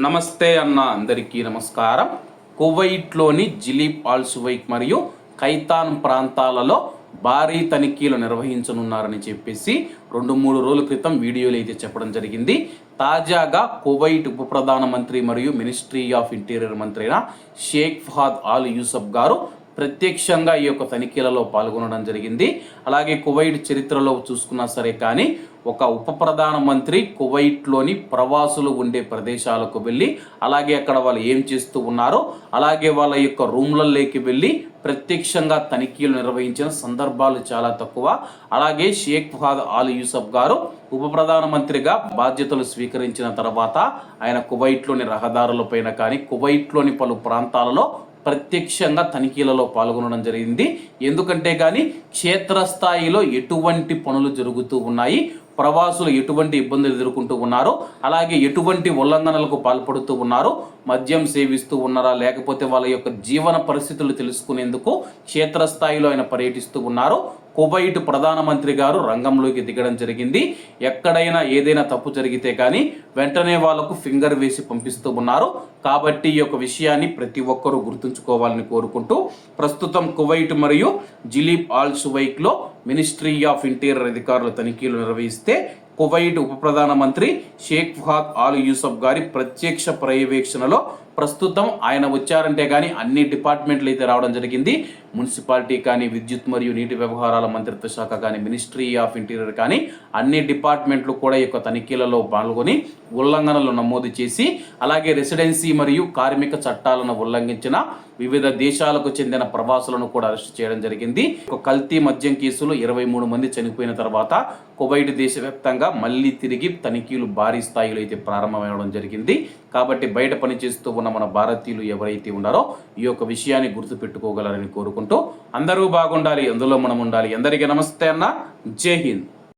నమస్తే అన్న అందరికీ నమస్కారం. కువైట్లోని జిలీబ్ ఆల్ సువైక్ మరియు ఖైతాన్ ప్రాంతాలలో భారీ తనిఖీలు నిర్వహించనున్నారని చెప్పేసి రెండు మూడు రోజుల క్రితం వీడియోలు అయితే చెప్పడం జరిగింది. తాజాగా కువైట్ ఉప ప్రధానమంత్రి మరియు మినిస్ట్రీ ఆఫ్ ఇంటీరియర్ మంత్రి అయిన షేక్ ఫహాద్ ఆల్ యూసఫ్ గారు ప్రత్యక్షంగా ఈ యొక్క తనిఖీలలో పాల్గొనడం జరిగింది. అలాగే కువైట్ చరిత్రలో చూసుకున్నా సరే కానీ ఒక ఉప ప్రధానమంత్రి కువైట్లోని ప్రవాసులు ఉండే ప్రదేశాలకు వెళ్ళి అలాగే అక్కడ వాళ్ళు ఏం చేస్తూ ఉన్నారో అలాగే వాళ్ళ యొక్క రూమ్లలోకి వెళ్ళి ప్రత్యక్షంగా తనిఖీలు నిర్వహించిన సందర్భాలు చాలా తక్కువ. అలాగే షేక్ ఫహాద్ ఆల్ యూసఫ్ గారు ఉప ప్రధానమంత్రిగా బాధ్యతలు స్వీకరించిన తర్వాత ఆయన కువైట్లోని రహదారులపైన కానీ కువైట్లోని పలు ప్రాంతాలలో ప్రత్యక్షంగా తనిఖీలలో పాల్గొనడం జరిగింది. ఎందుకంటే కానీ క్షేత్రస్థాయిలో ఎటువంటి పనులు జరుగుతూ ఉన్నాయి. ప్రవాసులు ఎటువంటి ఇబ్బందులు ఎదుర్కొంటూ ఉన్నారో? అలాగే ఎటువంటి ఉల్లంఘనలకు పాల్పడుతూ ఉన్నారో? మద్యం సేవిస్తూ ఉన్నారా? లేకపోతే వాళ్ళ యొక్క జీవన పరిస్థితులు తెలుసుకునేందుకు క్షేత్రస్థాయిలో ఆయన పర్యటిస్తూ ఉన్నారో? కువైట్ ప్రధానమంత్రి గారు రంగంలోకి దిగడం జరిగింది. ఎక్కడైనా ఏదైనా తప్పు జరిగితే కానీ వెంటనే వాళ్ళకు ఫింగర్ వేసి పంపిస్తూ ఉన్నారు. కాబట్టి ఈ యొక్క విషయాన్ని ప్రతి ఒక్కరూ గుర్తుంచుకోవాలని కోరుకుంటూ ప్రస్తుతం కువైట్ మరియు జిలీబ్ ఆల్ సువైక్లో మినిస్ట్రీ ఆఫ్ ఇంటీరియర్ అధికారులు తనిఖీలు నిర్వహిస్తే కువైట్ ఉప ప్రధానమంత్రి షేక్ ఫుహాద్ ఆలు యూసఫ్ గారి ప్రత్యక్ష పర్యవేక్షణలో ప్రస్తుతం ఆయన వచ్చారంటే కానీ అన్ని డిపార్ట్మెంట్లు అయితే రావడం జరిగింది. మున్సిపాలిటీ కానీ విద్యుత్ మరియు నీటి వ్యవహారాల మంత్రిత్వ శాఖ కానీ మినిస్ట్రీ ఆఫ్ ఇంటీరియర్ కానీ అన్ని డిపార్ట్మెంట్లు కూడా ఈ యొక్క తనిఖీలలో పాల్గొని ఉల్లంఘనలు నమోదు చేసి అలాగే రెసిడెన్సీ మరియు కార్మిక చట్టాలను ఉల్లంఘించిన వివిధ దేశాలకు చెందిన ప్రవాసులను కూడా అరెస్ట్ చేయడం జరిగింది. ఒక కల్తీ మద్యం కేసులో ఇరవై మూడు మంది చనిపోయిన తర్వాత కువైట్ దేశవ్యాప్తంగా మళ్ళీ తిరిగి తనిఖీలు భారీ స్థాయిలో అయితే ప్రారంభమవడం జరిగింది. కాబట్టి బయట పనిచేస్తూ ఉన్న మన భారతీయులు ఎవరైతే ఉన్నారో ఈ యొక్క విషయాన్ని గుర్తుపెట్టుకోగలరని కోరుకుంటూ అందరూ బాగుండాలి అందులో మనం ఉండాలి. అందరికీ నమస్తే అన్న. జై హింద్.